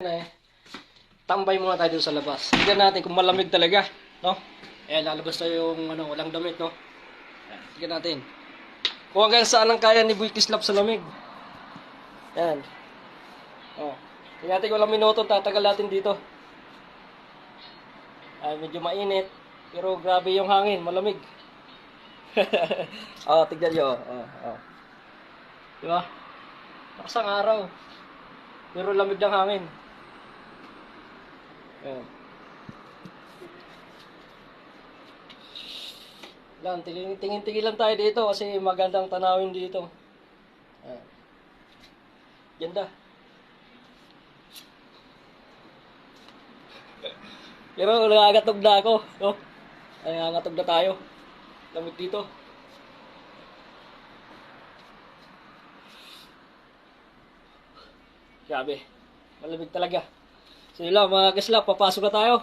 eh, tambay muna tayo dun sa labas. Tignan natin kung malamig talaga, no? Eh, lalabas tayo yung ano, walang damit, no? Ayan, Tignan natin. Kung hanggang saan ang kaya ni Boy sa lamig. Yan. Oh. Tignan natin kung ilang minuto tatagal natin dito. Ay, medyo mainit. Pero grabe yung hangin, malamig. oh, tignan nyo. Oh, oh. Di ba? Lakas ang araw. Pero lamig ng hangin. Ayan. Lang, tingin- tingin-tingin lang tayo dito kasi magandang tanawin dito. Ayan. Ganda. Pero nangangatog na ako. No? Nangangatog na tayo. Lamig dito. Grabe. Malamig talaga. So yun lang mga kislap, papasok na tayo.